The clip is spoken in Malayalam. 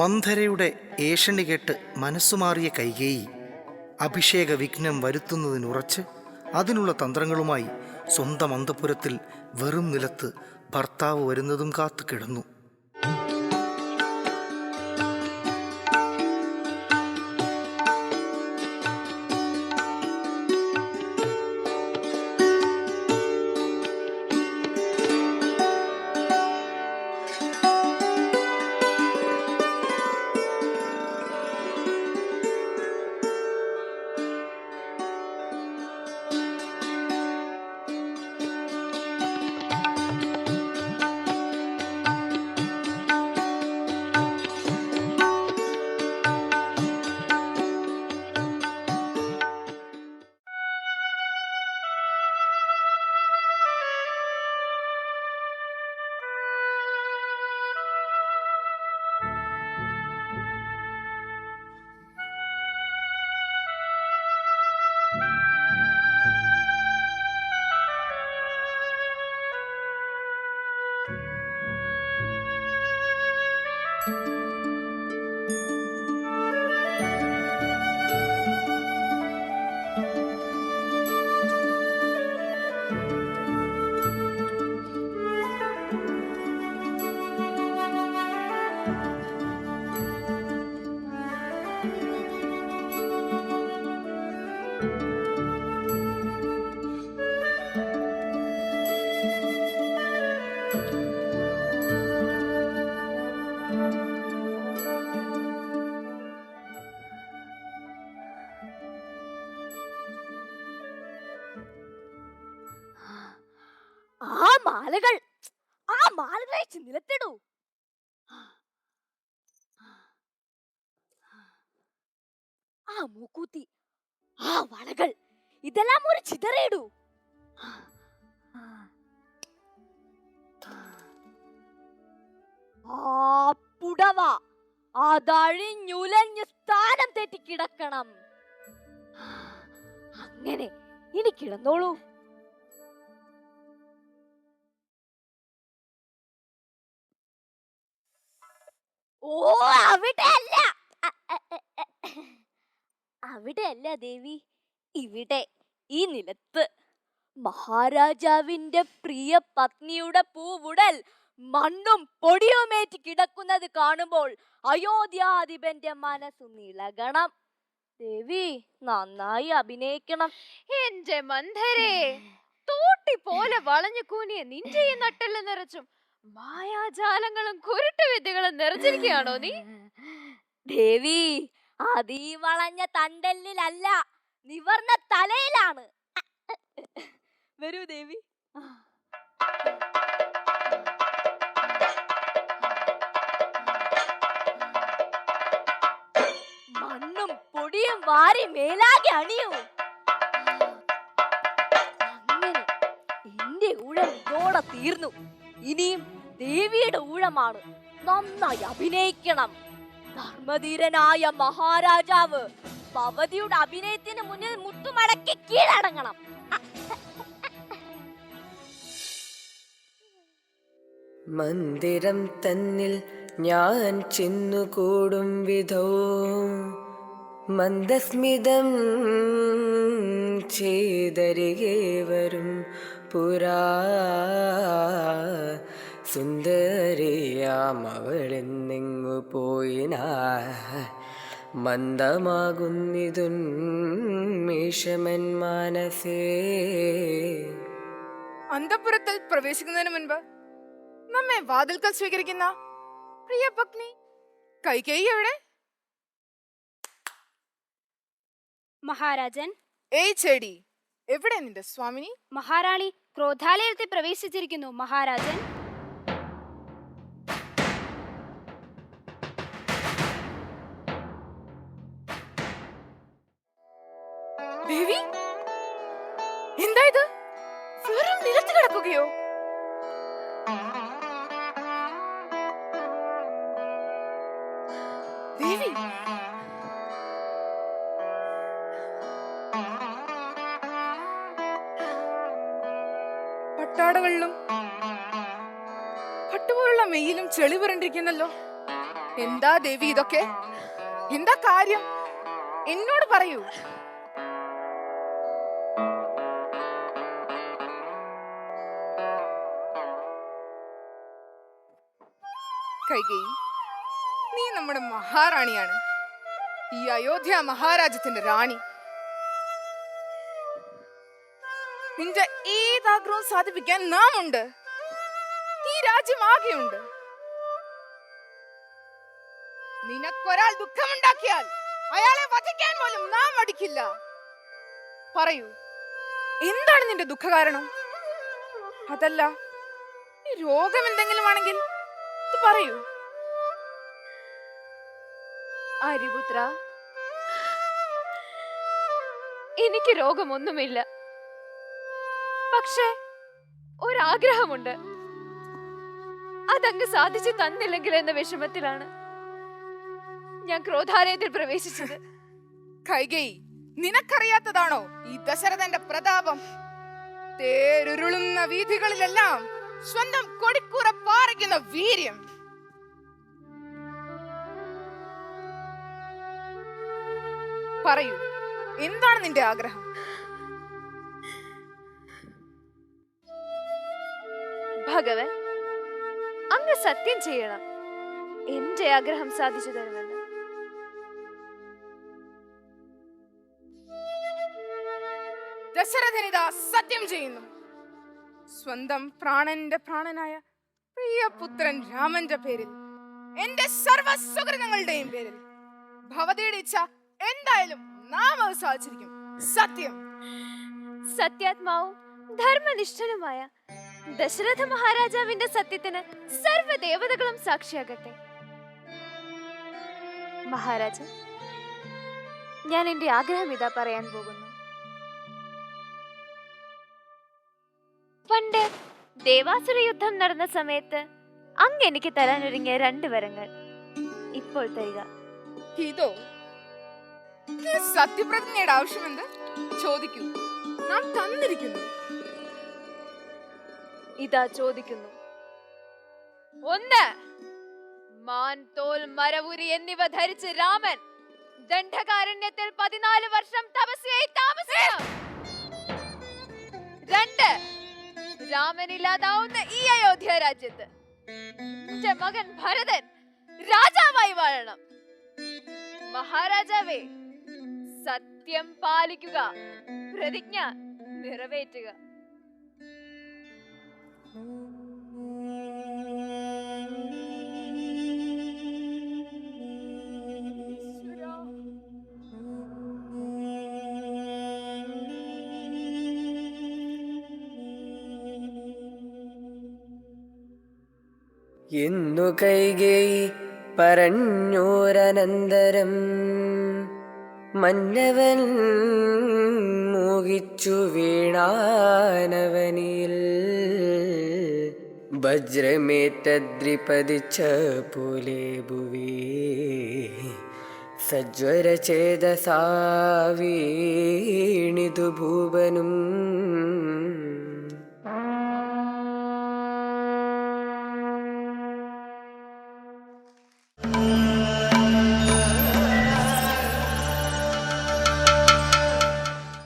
മന്ധരയുടെ ഏഷണി കേട്ട് മനസ്സുമാറിയ കൈകേയി അഭിഷേക വിഘ്നം വരുത്തുന്നതിനുറച്ച് അതിനുള്ള തന്ത്രങ്ങളുമായി സ്വന്തം അന്തപുരത്തിൽ വെറും നിലത്ത് ഭർത്താവ് വരുന്നതും കാത്തു കിടന്നു. മാലകൾ. ആ മാലകൾ നിലത്തിടൂ. ആ മൂക്കൂത്തി ആ വളകൾ ഇതെല്ലാം ഒരു ചിതറയിടൂ. ആ പുടവ അതഴിഞ്ഞുലഞ്ഞ് സ്ഥാനം തെറ്റി കിടക്കണം. അങ്ങനെ ഇനി കിടന്നോളൂ. ഓ അവിടെ അല്ല അ- അ- അ- അ- അവിടെ അല്ല ദേവി ഇവിടെ ഈ നിലത്ത്. മഹാരാജാവിന്റെ പ്രിയ പത്നിയുടെ പൂവുടൽ മണ്ണും പൊടിയുമേറ്റ് കിടക്കുന്നത് കാണുമ്പോൾ അയോധ്യാധിപന്റെ മനസ്സു നിളകണം. ദേവി നന്നായി അഭിനയിക്കണം. എന്റെ മന്ധരേ തോട്ടി പോലെ വളഞ്ഞു കൂനിയ നിന്റെ ഈ നട്ടെല്ലാം നിറച്ചും. മായാജാലങ്ങളും കുരുട്ട് വിദ്യകളും നിറഞ്ഞിരിക്കുകയാണോ നീ? ദേവി അതീ വളഞ്ഞ തണ്ടല്ലിലല്ല നിവർന്ന തലയിലാണ്. വരൂ ദേവി. മണ്ണും പൊടിയും വാരി മേലാകെ അണിയൂ. അങ്ങനെ എന്റെ ഊഴം ഇതോടെ തീർന്നു. ഇനിയും ദേവിയുടെ ഊഴമാണ്. നന്നായി അഭിനയിക്കണം. ധർമ്മധീരനായ മഹാരാജാവ് ഭവതിയുടെ അഭിനയത്തിന് മുന്നിൽ മുട്ടുമടക്കി കീഴടങ്ങണം. മന്ദിരം തന്നിൽ ഞാൻ ചെന്നുകൂടും വിധോ. മന്ദസ്മിതം ചെയ്തരികെ വരും പുരാ സുന്ദരിയാം അവളെന്നെങ്ങു പോയിനാ മന്ദമാകുന്നിതുന്മീഷമൻ മാനസേ. അന്തപുരത്തിൽ പ്രവേശിക്കുന്നതിന് മുൻപ് നമ്മെ വാതിൽക്കൽ സ്വീകരിക്കുന്ന പ്രിയ പത്നി കൈകേയി എവിടെ? മഹാരാജൻ. ഏയ് ചേടി എവിടെ നിന്റെ സ്വാമിനി? മഹാറാണി ക്രോധാലയത്തിൽ പ്രവേശിച്ചിരിക്കുന്നു മഹാരാജൻ. ദേവി എന്താ ഇത്? വെറും നിലത്ത് കിടക്കുകയോ? ദേവി പട്ടാടകളിലും പട്ടുപോലുള്ള മെയ്യിലും ചെളി പുരണ്ടിരിക്കുന്നല്ലോ എന്താ ദേവി ഇതൊക്കെ എന്താ കാര്യം എന്നോട് പറയൂ കൈകൈ നീ നമ്മുടെ മഹാറാണിയാണ് ഈ അയോധ്യ മഹാരാജ്യത്തിന്റെ റാണി നിന്റെ ഏതാഗ്രഹവും സാധിപ്പിക്കാൻ നാം ഉണ്ട് ഈ രാജ്യം ആകെയുണ്ട് നിനക്കൊരാൾ ദുഃഖമുണ്ടാക്കിയാൽ അയാളെ വധിക്കാൻ പോലും നാം അടിക്കില്ല പറയൂ എന്താണ് നിന്റെ ദുഃഖ കാരണം അതല്ല രോഗം എന്തെങ്കിലും ആണെങ്കിൽ പറയൂ. അരിപുത്ര എനിക്ക് രോഗമൊന്നുമില്ല. പക്ഷേ ഒരാഗ്രഹമുണ്ട്. അതങ്ങ് സാധിച്ചു തന്നില്ലെങ്കിൽ എന്ന വിഷമത്തിലാണ് ഞാൻ ക്രോധാലയത്തിൽ പ്രവേശിച്ചത്. കൈകൈ നിനക്കറിയാത്തതാണോ ഈ ദശരഥന്റെ പ്രതാപം? തേരുരുളുന്ന വീഥികളിലെല്ലാം സ്വന്തം കൊടിക്കൂറ പാറിക്കുന്ന വീര്യം. പറയൂ എന്താണ് നിന്റെ ആഗ്രഹം? ഭഗവൻ അങ്ങ് സത്യം ചെയ്യണം. എന്റെ ആഗ്രഹം സാധിച്ചു തരുമെന്ന്. ദശരഥനിത സത്യം ചെയ്യുന്നു. സ്വന്തം പ്രാണന്റെ പ്രാണനായ പ്രിയപുത്രൻ രാമന്റെ പേരിൽ എന്റെ സർവ സുഹൃതങ്ങളുടെയും പേരിൽ ഭവതിയുടെ ഇച്ഛ എന്തായാലും നാം അത് സാധിച്ചിരിക്കും. സത്യം. സത്യാത്മാവും ധർമ്മനിഷ്ഠനുമായ ദശരഥ മഹാരാജാവിന്റെ സത്യത്തിന് സർവദേവതകളും സാക്ഷിയാകട്ടെ. മഹാരാജ ഞാൻ എന്റെ ആഗ്രഹം ഇതാ പറയാൻ പോകുന്നു. പണ്ട് ദേവാസുര യുദ്ധം നടന്ന സമയത്ത് അങ്ങ് എനിക്ക് തരാൻ ഒരുങ്ങിയ രണ്ട് വരങ്ങൾ ഇപ്പോൾ തരിക. ഇതോ? സത്യപ്രതിജ്ഞയുടെ ആവശ്യമെന്ത്? ചോദിക്കൂ. നാം തന്നിരിക്കുന്നു. ഇതാ ചോദിക്കുന്നു. ഒന്ന് മാൻ തോൽ മരവുരി എന്നിവ ധരിച്ച് രാമൻ ദണ്ഡകാരണ്യത്തിൽ പതിനാല് വർഷം തപസ്യായി താമസിച്ചു. രണ്ട് രാമനില്ലാതാവുന്ന ഈ അയോധ്യ രാജ്യത്ത് മകൻ ഭരതൻ രാജാവായി വാഴണം. മഹാരാജാവേ സത്യം പാലിക്കുക പ്രതിജ്ഞ നിറവേറ്റുക. എന്നു കൈകേയി പറഞ്ഞോരനന്തരം മന്നവൻ മോഹിച്ചു വീണാനവനിൽ. വജ്രമേറ്റദ്രിപതിച്ച പോലെ ഭുവി സജ്വരചേതസാ വീണിതു ഭൂവനും